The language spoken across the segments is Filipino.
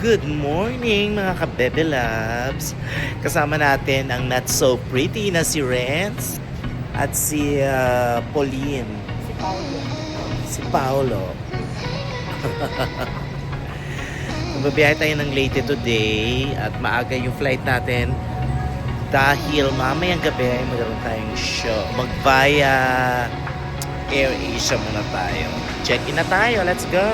Good morning mga kabebe loves! Kasama natin ang not so pretty na si Renz at si ah, Pauline. Si Paolo. Si Paolo. Magbabiyahe tayo ng late today at maaga yung flight natin dahil mamayang gabi ay magkaroon tayong show. Mag-via Air Asia muna tayo. Check in na tayo. Let's go!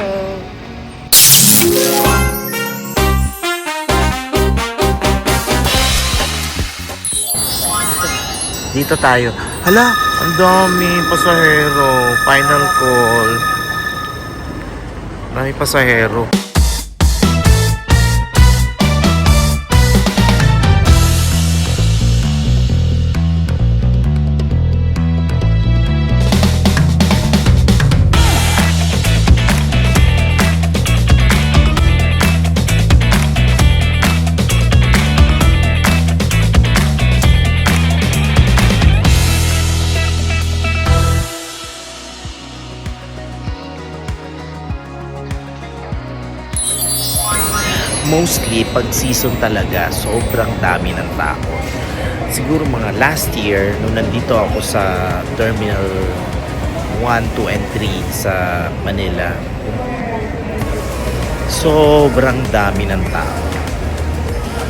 Dito tayo. Hala, ang dami pasahero. Final call. Dami pasahero. Mostly pag season talaga sobrang dami ng tao. Siguro mga last year nung nandito ako sa terminal 1, 2 and 3 sa Manila sobrang dami ng tao.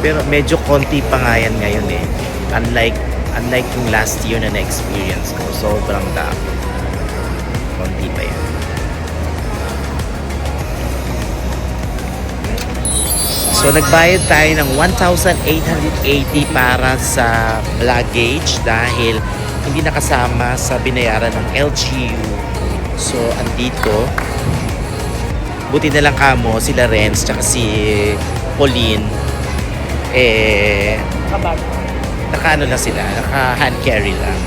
Pero medyo konti pa nga yan ngayon eh. Unlike unlike yung last year na na-experience ko sobrang dami. Konti pa yan So nagbayad tayo ng 1,880 para sa luggage dahil hindi nakasama sa binayaran ng LGU. So andito, buti na lang kamo sila Renz tsaka si Pauline eh Kabag. naka ano lang sila, naka hand carry lang.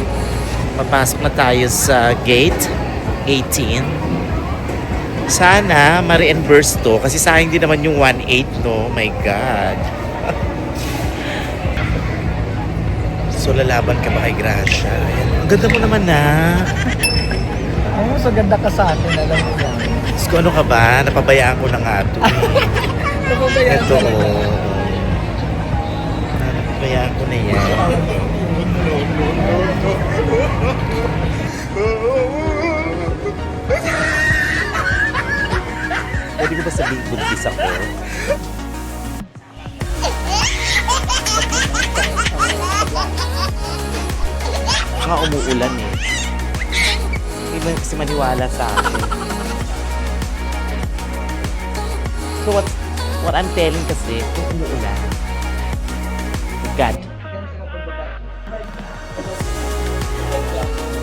Papasok na tayo sa gate 18. Sana ma-reimburse to kasi sayang din naman yung 1.8 no. My God. so lalaban ka ba kay Gracia? Ang ganda mo naman na. Ay, mas maganda ka sa akin, alam mo yan. Diyos ko, ano ka ba? Napabayaan ko na nga to. Nababayaan Ito, ka oh. na. Napabayaan ko na yan. Pwede ba sabihin buntis ako? Nga umuulan eh. Hindi ba kasi maniwala sa akin? So what what I'm telling kasi, kung umuulan, God,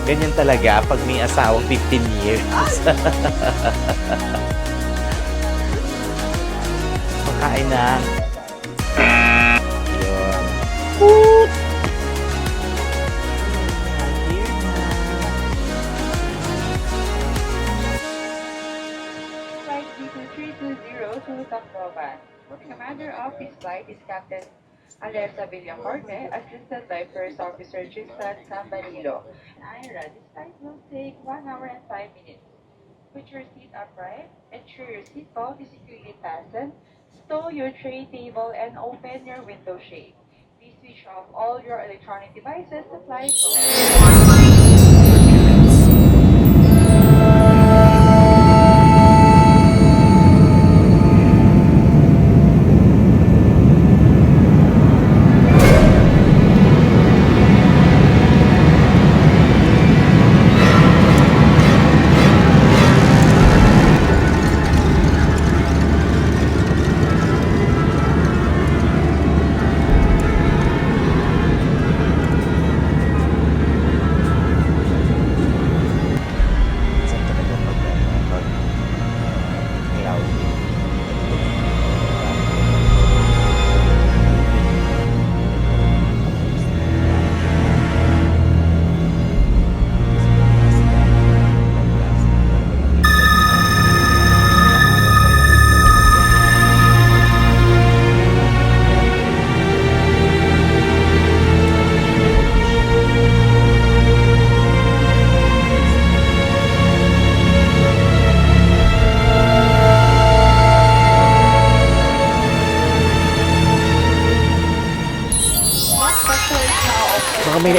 ganyan talaga pag may asawang 15 years. Makain na. Yun. Woot! Flight B2320 to Tacloban. Commander of this flight is Captain Alerta Villacorte, assisted by First Officer Tristan Campanilo. IRA, this flight will take 1 hour and 5 minutes. Put your seat upright, ensure your seatbelt is securely fastened, stow your tray table, and open your window shade. Please switch off all your electronic devices to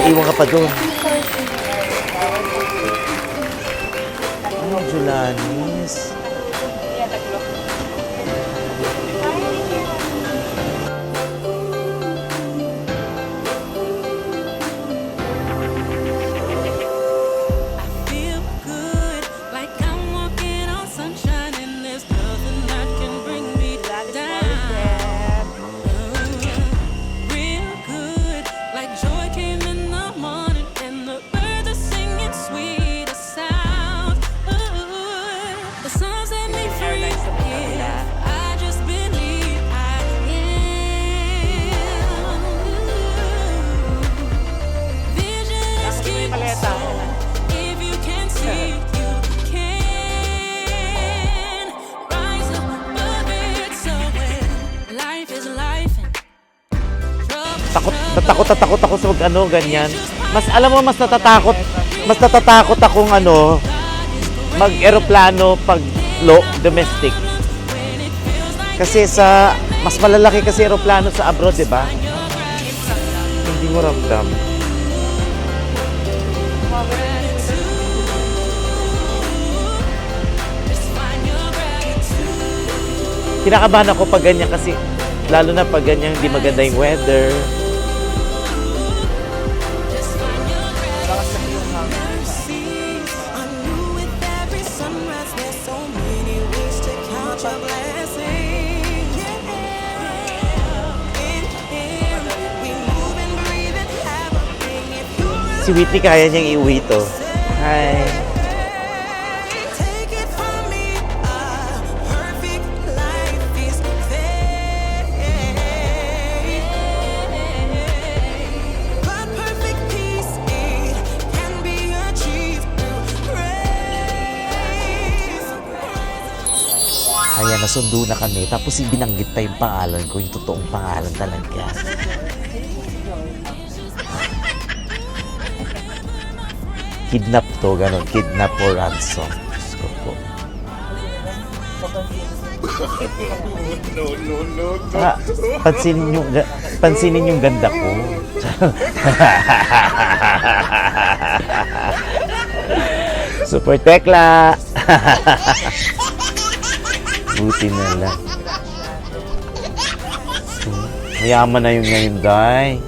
naiwan ka pa doon. Natakot na takot ako sa mag ano, ganyan. Mas, alam mo, mas natatakot, mas natatakot akong ano, mag-aeroplano pag lo, domestic. Kasi sa, mas malalaki kasi aeroplano sa abroad, di ba? Hindi mo ramdam. Kinakabahan ako pag ganyan kasi lalo na pag ganyan hindi maganda yung weather. Si Whitney kaya niyang iuwi to. Hi. Ayan, nasundo na kami. Tapos binanggit pa yung pangalan ko, yung totoong pangalan talaga. Kidnap to, ganun. Kidnap or ransom. Diyos ko po. Ah, pansinin yung, pansinin yung ganda ko. Super tekla! Buti na lang. Mayaman na yung ngayon, Day.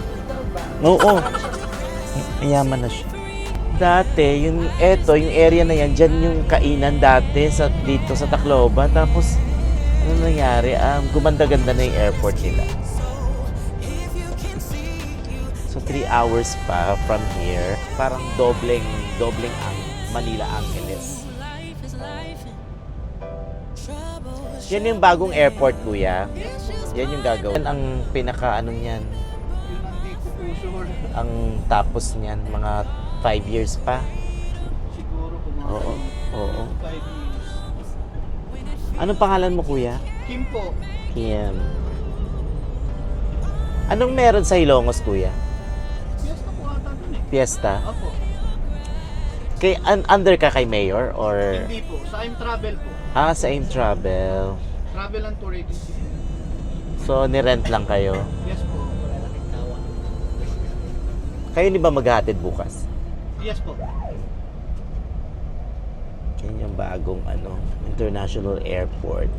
Oo. Mayaman na siya. Dati, yung eto, yung area na yan, dyan yung kainan dati sa, dito sa Tacloban. Tapos, ano nangyari? Um, gumanda-ganda na yung airport nila. So, three hours pa from here. Parang dobleng, dobleng ang Manila Angeles. Yan yung bagong airport, kuya. Yan yung gagawin. Yan ang pinaka ano niyan. Ang tapos niyan, mga 5 years pa. Siguro kung mga Oo. Oo. 5 years. Anong pangalan mo, kuya? Kim po. Kim. Anong meron sa Ilongos, kuya? Yes na po ata dun eh. Fiesta? Opo. Kay, un- under ka kay Mayor? Or... Hindi po. Sa I'm Travel po. Ah, sa AIM Travel. Travel and Tour Agency. So, nirent lang kayo. Yes po. Kayo ni ba maghatid bukas? Yes po. Yan yung bagong ano, international airport.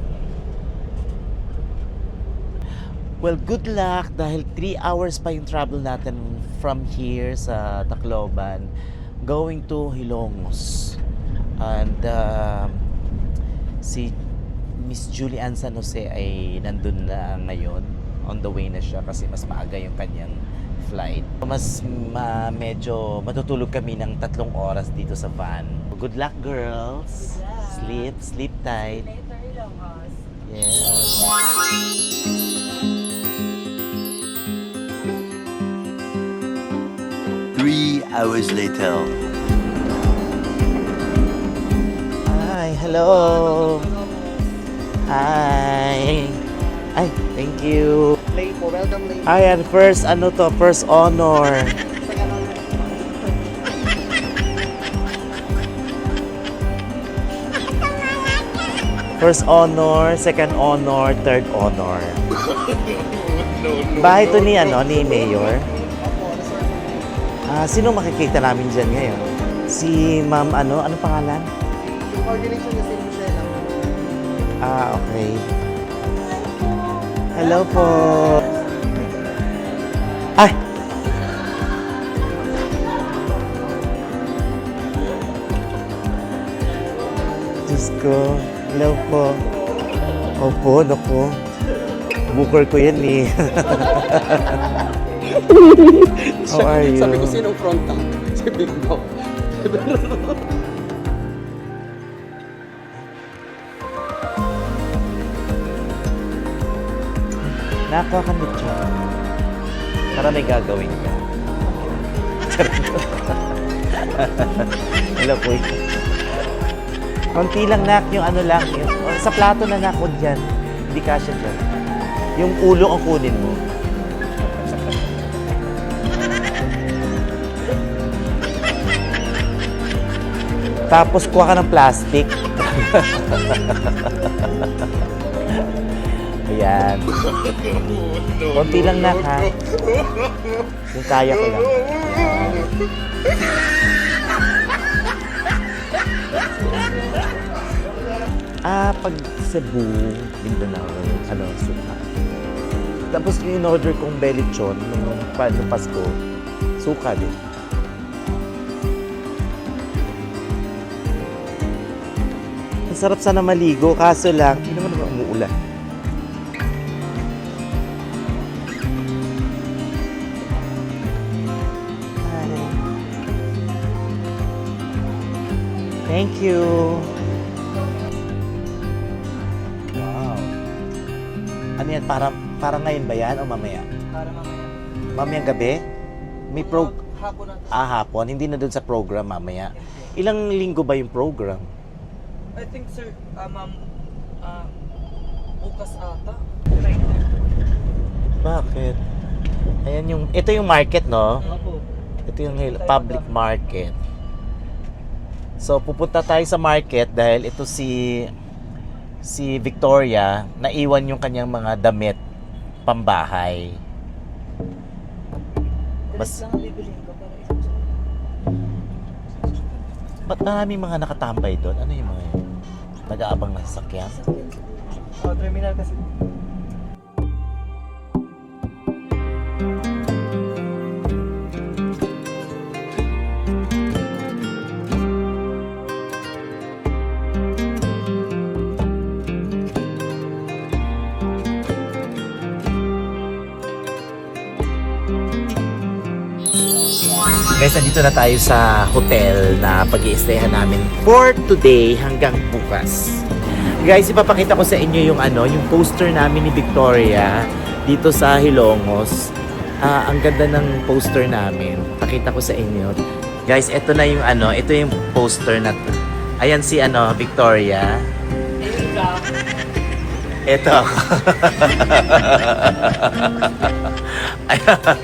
Well, good luck dahil 3 hours pa yung travel natin from here sa Tacloban going to Hilongos. And um, si Miss Julian San Jose ay nandun na ngayon. On the way na siya kasi mas maaga yung kanyang flight. Mas ma- medyo matutulog kami ng tatlong oras dito sa van. Good luck, girls. Sleep, sleep tight. Yes. Three hours later. Hi, hello. Hi. Ay, thank you. Lay po. Welcome lay. Ay, and first, ano to, first honor. First honor, second honor, third honor. Bahay to ni, ano, ni Mayor. Ah, sino makikita namin dyan ngayon? Si Ma'am ano? Ano pangalan? Yung coordination kasi yung siya lang. Ah, okay. Hello po. Ay! Diyos ko. Hello po. Opo, naku. Booker ko yan eh. How are you? Sabi ko sinong front tank? Si Big Nakakamit siya. Para may gagawin ka. Po. Konti lang nak, yung ano lang, yung, sa plato na nak, huwag dyan. Hindi kasya dyan. Yung ulo ang kunin mo. Tapos kuha ka ng plastic. Ayan. Konti lang na ha. Yung kaya ko lang. Ah, pag Cebu, Mindanao, ano, suka. Tapos yung in-order kong belichon nung, nung Pasko, suka din. Ang sarap sana maligo, kaso lang, hindi naman umuulan. Thank you. Wow. Ano yan? Para, para ngayon ba yan o mamaya? Para mamaya. Mamayang gabi? May pro... Hapon na. Ah, hapon. Hindi na doon sa program mamaya. Ilang linggo ba yung program? I think sir, ah ma'am, ah, bukas ata. Bakit? Ayan yung... Ito yung market, no? Opo. Ito yung public market. So, pupunta tayo sa market dahil ito si si Victoria naiwan yung kanyang mga damit pambahay. Isang ba't maraming mga nakatambay doon? Ano yung mga yun? Nag-aabang ng sasakyan? Oh, terminal kasi. Guys, nandito na tayo sa hotel na pag iistayan namin for today hanggang bukas. Guys, ipapakita ko sa inyo yung ano, yung poster namin ni Victoria dito sa Hilongos. Ah, ang ganda ng poster namin. Pakita ko sa inyo. Guys, ito na yung ano, ito yung poster na to. Ayan si ano, Victoria. Ayan.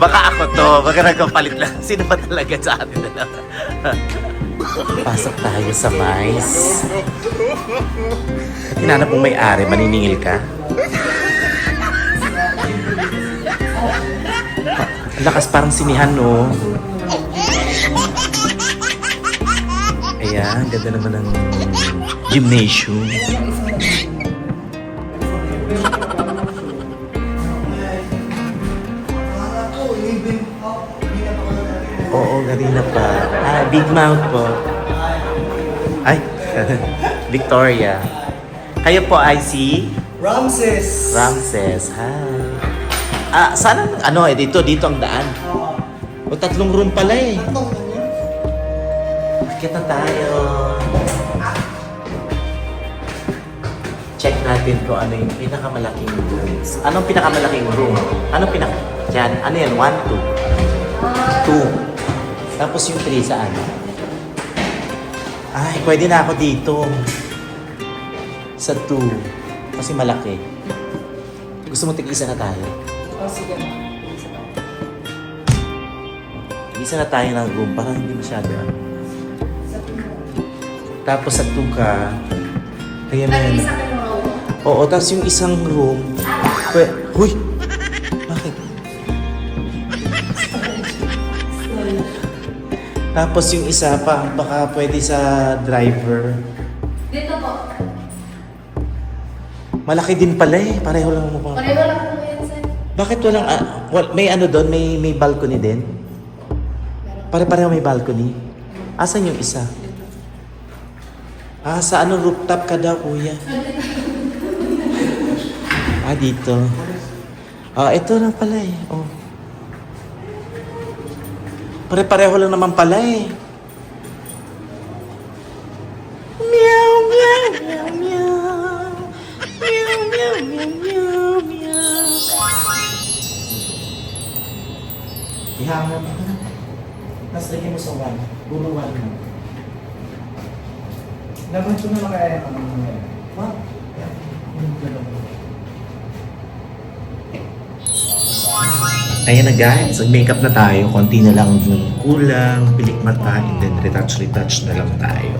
Baka ako to. Baka nagkapalit lang. Sino ba talaga sa atin na Pasok tayo sa mais. Hinanap mong may-ari, maniningil ka? Ang lakas parang sinihan, no? Ayan, ganda naman ng gymnasium. Oo, kanina pa. Ah, Big Mouth po. Ay, Victoria. Kayo po ay si Ramses! Ramses. Hi. Ah, sana ano eh dito dito ang daan. O tatlong room pala eh. Akit na tayo. Check natin kung ano yung pinakamalaking rooms. Anong pinakamalaking room? Anong pinak... Yan, ano yan? One, two. Two. Tapos yung three saan? Ay, pwede na ako dito. Sa two. Kasi malaki. Gusto mo tig-isa na tayo? Oh, sige. Isa na tayo ng room para hindi masyado ano. Tapos sa two ka, kaya may. Oo, tapos yung isang room, pwe, huy! Tapos yung isa pa, baka pwede sa driver. Dito po. Malaki din pala eh. Pareho lang mo pa. Pareho lang po yan, sir. Bakit walang, ah, wal- may ano doon? May, may balcony din? Pare-pareho may balcony? Asan yung isa? Ah, sa ano rooftop ka daw, kuya? ah, dito. Ah, ito lang pala eh. Oh. Pare-pareho lang naman pala eh. Meow, meow, meow, meow. Meow, meow, meow, meow, meow. Ihangon mo na. Tapos lagyan mo sa one. Buluwan mo. Laban ko na lang kaya yung ano mo yan. Wow. Ayan na guys, mag-makeup na tayo. Konti na lang yung kulang, pilik mata, and then retouch-retouch na lang tayo.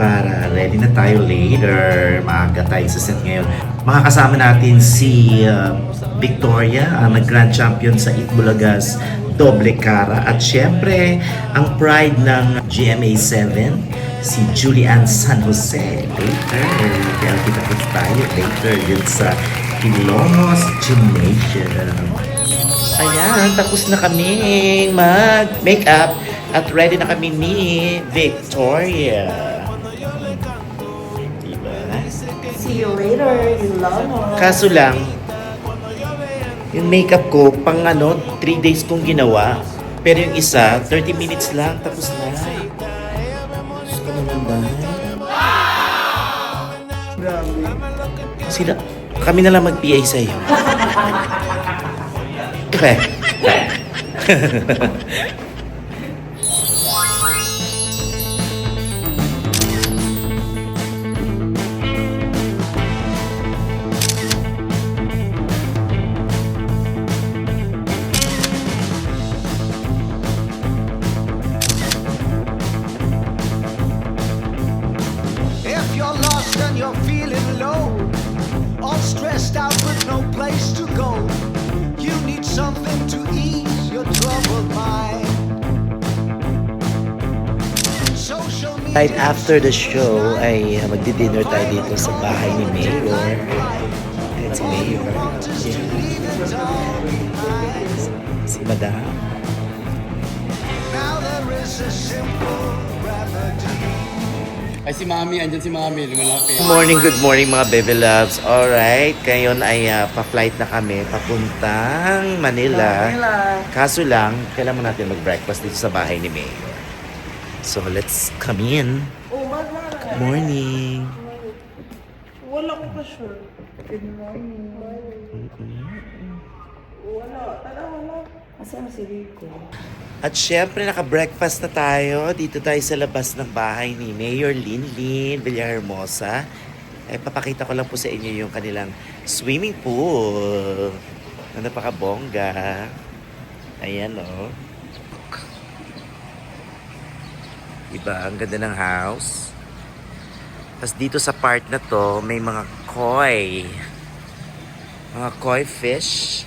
Para ready na tayo later. Maaga tayo sa set ngayon. Makakasama natin si uh, Victoria, ang nag-grand champion sa Itbulagas Doble Cara. At syempre, ang pride ng GMA7, si Julian San Jose. Later, kaya kita tayo later yun sa Ilongos Gymnasium. Ayan, tapos na kami mag-makeup at ready na kami ni Victoria. Diba? See you later, you love Kaso lang, yung makeup ko, pang ano, 3 days kong ginawa. Pero yung isa, 30 minutes lang, tapos na. Diyos ko naman dahil. Sila, kami na lang mag-PA sa'yo. If you're lost and you're feeling low, all stressed out with no place to go, Right after the show ay uh, magdi-dinner tayo dito sa bahay ni Mayor. Si Mayor. Ayan. Si Madam. Ay, si Mami, andyan si Mami, lumalapit. Good morning, good morning mga Bebe Loves. Alright, ngayon ay uh, pa-flight na kami papuntang Manila. Kaso lang, kailangan natin mag-breakfast dito sa bahay ni Mayor. So let's come in. Oh. Good morning. Wala ko pa sure. Good morning. Wala. Tara, wala. Asan si Rico? At syempre, naka-breakfast na tayo. Dito tayo sa labas ng bahay ni Mayor Linlin Villahermosa. Eh, papakita ko lang po sa inyo yung kanilang swimming pool. Na napakabongga. Ayan, oh. Diba? Ang ganda ng house. Tapos dito sa part na to, may mga koi. Mga koi fish.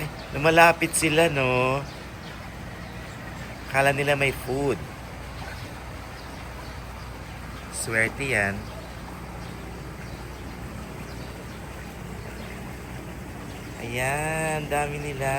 Ay, lumalapit sila, no? Kala nila may food. Swerte yan. Ayan, dami nila.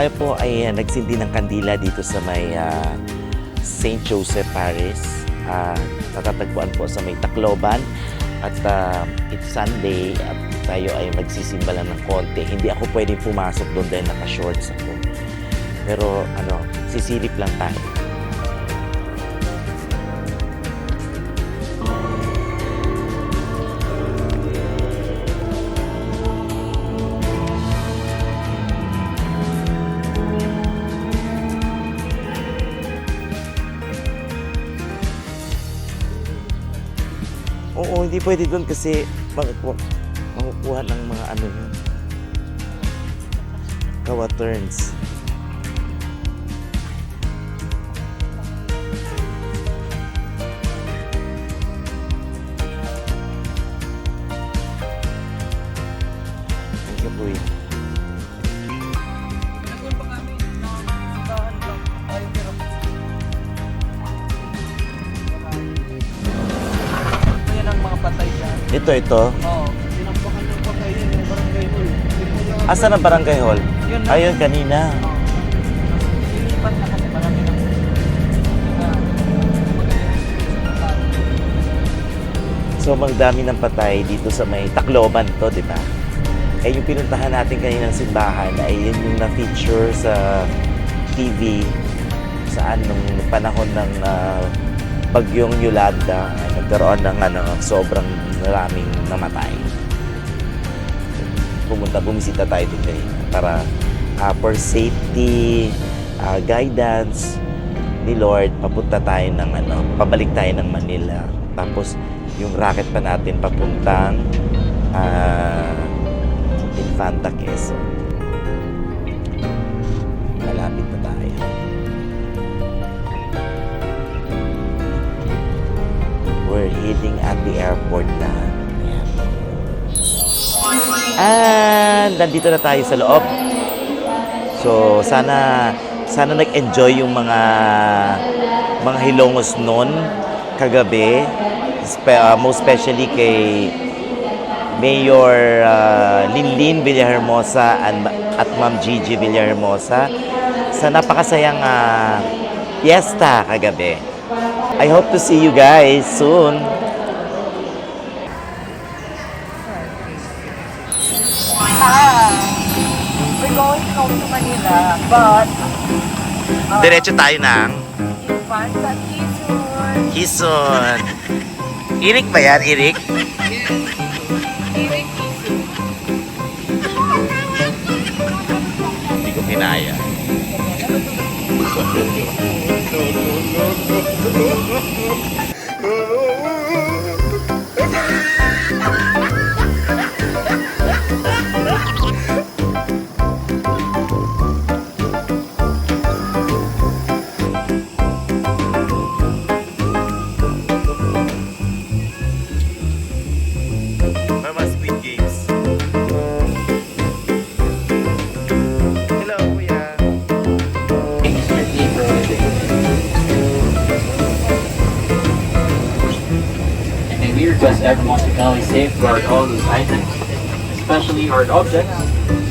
Tayo po ay ah, nagsindi ng kandila dito sa may ah, St. Joseph Paris. Uh, natatagpuan po sa may Tacloban. At ah, it's Sunday at tayo ay magsisimba lang ng konti. Hindi ako pwedeng pumasok doon dahil naka-shorts ako. Pero ano, sisilip lang tayo. Hindi pwede doon kasi makukuha, ng mga ano yun. Kawa turns. Thank you po dyan. Ito, ito. Oo. Sinampakan ng yan yung barangay hall. Asan ang barangay hall? Yun na. Ayun, kanina. Oo. Silipat na kasi marami ng... So, magdami ng patay dito sa may Tacloban to, di ba? Eh, yung pinuntahan natin kanina ng simbahan ay yun yung na-feature sa TV saan nung panahon ng ah, bagyong Yolanda ay nagkaroon ng ano, sobrang maraming namatay. Pumunta, bumisita tayo din kanina para ah, for safety, ah, guidance ni Lord, papunta tayo ng ano, pabalik tayo ng Manila. Tapos yung racket pa natin papuntang ah, Infanta Quezon. We're heading at the airport na. Ayan. And nandito na tayo sa loob. So sana sana nag-enjoy yung mga mga hilongos noon kagabi. Spe- uh, most especially kay Mayor uh, Linlin Villahermosa and, at Ma'am Gigi Villahermosa sa napakasayang uh, fiesta kagabi. I hope to see you guys soon. We're going home to Manila, but... uh, Diretso tayo ng Infanta Quezon. Quezon. Irik ba yan? Irik? Direk Quezon. Hindi ko kinaya. no, no, no, no, no. To kindly safeguard all those items, especially hard objects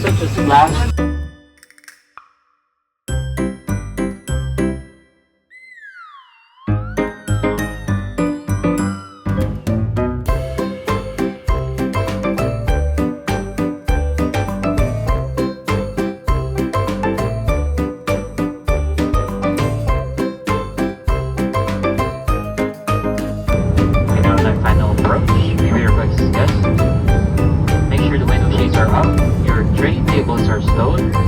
such as flash, bullets are stolen.